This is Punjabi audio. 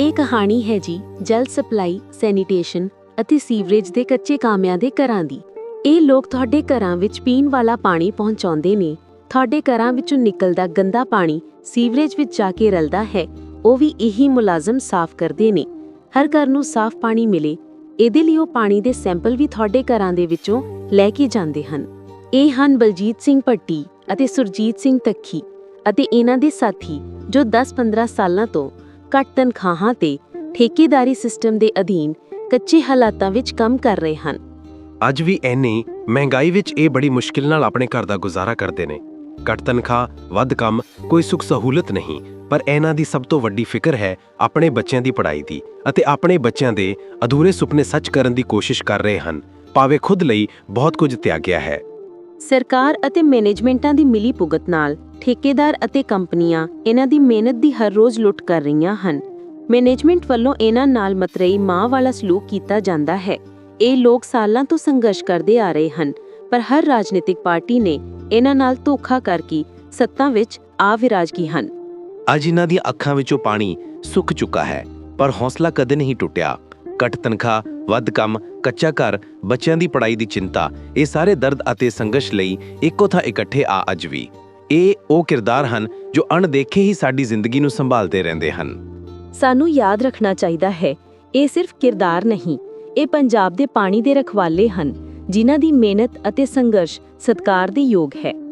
ਇਹ ਕਹਾਣੀ ਹੈ ਜੀ ਜਲ ਸਪਲਾਈ, ਸੈਨੀਟੇਸ਼ਨ ਅਤੇ ਸੀਵਰੇਜ ਦੇ ਕੱਚੇ ਕਾਮਿਆਂ ਦੇ ਘਰਾਂ ਦੀ। ਇਹ ਲੋਕ ਤੁਹਾਡੇ ਘਰਾਂ ਵਿੱਚ ਪੀਣ ਵਾਲਾ ਪਾਣੀ ਪਹੁੰਚਾਉਂਦੇ ਨੇ। ਤੁਹਾਡੇ ਘਰਾਂ ਵਿੱਚੋਂ ਨਿਕਲਦਾ ਗੰਦਾ ਪਾਣੀ ਸੀਵਰੇਜ ਵਿੱਚ ਜਾ ਕੇ ਰਲਦਾ ਹੈ। ਉਹ ਵੀ ਇਹੀ ਮੁਲਾਜ਼ਮ ਸਾਫ਼ ਕਰਦੇ ਨੇ। ਹਰ ਘਰ ਨੂੰ ਸਾਫ਼ ਪਾਣੀ ਮਿਲੇ। ਇਹਦੇ ਲਈ ਉਹ ਪਾਣੀ ਦੇ ਸੈਂਪਲ ਵੀ ਤੁਹਾਡੇ ਘਰਾਂ ਦੇ ਵਿੱਚੋਂ ਲੈ ਕੇ ਜਾਂਦੇ ਹਨ। ਇਹ ਹਨ ਬਲਜੀਤ ਸਿੰਘ ਭੱਟੀ ਅਤੇ ਸੁਰਜੀਤ ਸਿੰਘ ਤੱਖੀ ਅਤੇ ਇਹਨਾਂ ਦੇ ਸਾਥੀ ਜੋ 10-15 ਸਾਲਾਂ ਤੋਂ ਘੱਟ ਤਨਖਾਹਾਂ ਤੇ ਠੇਕੇਦਾਰੀ ਸਿਸਟਮ ਦੇ ਅਧੀਨ ਕੱਚੇ ਹਾਲਾਤਾਂ ਵਿੱਚ ਕੰਮ ਕਰ ਰਹੇ ਹਨ। ਅੱਜ ਵੀ ਐਨੀ ਮਹਿੰਗਾਈ ਵਿੱਚ ਇਹ ਬੜੀ ਮੁਸ਼ਕਿਲ ਨਾਲ ਆਪਣੇ ਘਰ ਦਾ ਗੁਜ਼ਾਰਾ ਕਰਦੇ ਨੇ। ਘੱਟ ਤਨਖਾਹ, ਵੱਧ ਕੰਮ, ਕੋਈ ਸੁੱਖ ਸਹੂਲਤ ਨਹੀਂ, ਪਰ ਇਹਨਾਂ ਦੀ ਸਭ ਤੋਂ ਵੱਡੀ ਫਿਕਰ ਹੈ ਆਪਣੇ ਬੱਚਿਆਂ ਦੀ ਪੜ੍ਹਾਈ ਦੀ ਅਤੇ ਆਪਣੇ ਬੱਚਿਆਂ ਦੇ ਅਧੂਰੇ ਸੁਪਨੇ ਸੱਚ ਕਰਨ ਦੀ ਕੋਸ਼ਿਸ਼ ਕਰ ਰਹੇ ਹਨ। ਭਾਵੇਂ ਖੁਦ ਲਈ ਬਹੁਤ ਕੁਝ ਤਿਆਗਿਆ ਹੈ। ਸਰਕਾਰ ਅਤੇ ਮੈਨੇਜਮੈਂਟਾਂ ਦੀ ਮਿਲੀ ਭੁਗਤ ਨਾਲ ਠੇਕੇਦਾਰ ਅਤੇ ਕੰਪਨੀਆਂ ਇਹਨਾਂ ਦੀ ਮਿਹਨਤ ਦੀ ਹਰ ਰੋਜ਼ ਲੁੱਟ ਕਰ ਰਹੀਆਂ ਹਨ। ਮੈਨੇਜਮੈਂਟ ਵੱਲੋਂ ਇਹਨਾਂ ਨਾਲ ਮਤਰਈ ਮਾਂ ਵਾਲਾ ਸਲੂਕ ਕੀਤਾ ਜਾਂਦਾ ਹੈ। ਇਹ ਲੋਕ ਸਾਲਾਂ ਤੋਂ ਸੰਘਰਸ਼ ਕਰਦੇ ਆ ਰਹੇ ਹਨ, ਪਰ ਹਰ ਰਾਜਨੀਤਿਕ ਪਾਰਟੀ ਨੇ ਇਹਨਾਂ ਨਾਲ ਧੋਖਾ ਕਰਕੇ ਸੱਤਾ ਵਿੱਚ ਆ ਵਿਰਾਜ ਗਈ ਹਨ। ਅੱਜ ਇਹਨਾਂ ਦੀਆਂ ਅੱਖਾਂ ਵਿੱਚੋਂ ਪਾਣੀ ਸੁੱਕ ਚੁੱਕਾ ਹੈ, ਪਰ ਹੌਸਲਾ ਕਦੇ ਨਹੀਂ ਟੁੱਟਿਆ। ਘੱਟ ਤਨਖਾਹ ਵੱਧ ਕੰਮ, ਕੱਚਾ ਘਰ, ਬੱਚਿਆਂ ਦੀ ਪੜ੍ਹਾਈ ਦੀ ਚਿੰਤਾ, ਇਹ ਸਾਰੇ ਦਰਦ ਅਤੇ ਸੰਘਰਸ਼ ਲਈ ਇੱਕੋ ਥਾਂ ਇਕੱਠੇ ਆ ਅੱਜ ਵੀ। ਇਹ ਉਹ ਕਿਰਦਾਰ ਹਨ ਜੋ ਅਣਦੇਖੇ ਹੀ ਸਾਡੀ ਜ਼ਿੰਦਗੀ ਨੂੰ ਸੰਭਾਲਦੇ ਰਹਿੰਦੇ ਹਨ। ਸਾਨੂੰ ਯਾਦ ਰੱਖਣਾ ਚਾਹੀਦਾ ਹੈ, ਇਹ ਸਿਰਫ ਕਿਰਦਾਰ ਨਹੀਂ, ਇਹ ਪੰਜਾਬ ਦੇ ਪਾਣੀ ਦੇ ਰਖਵਾਲੇ ਹਨ, ਜਿਨ੍ਹਾਂ ਦੀ ਮਿਹਨਤ ਅਤੇ ਸੰਘਰਸ਼ ਸਤਕਾਰ ਦੇ ਯੋਗ ਹੈ।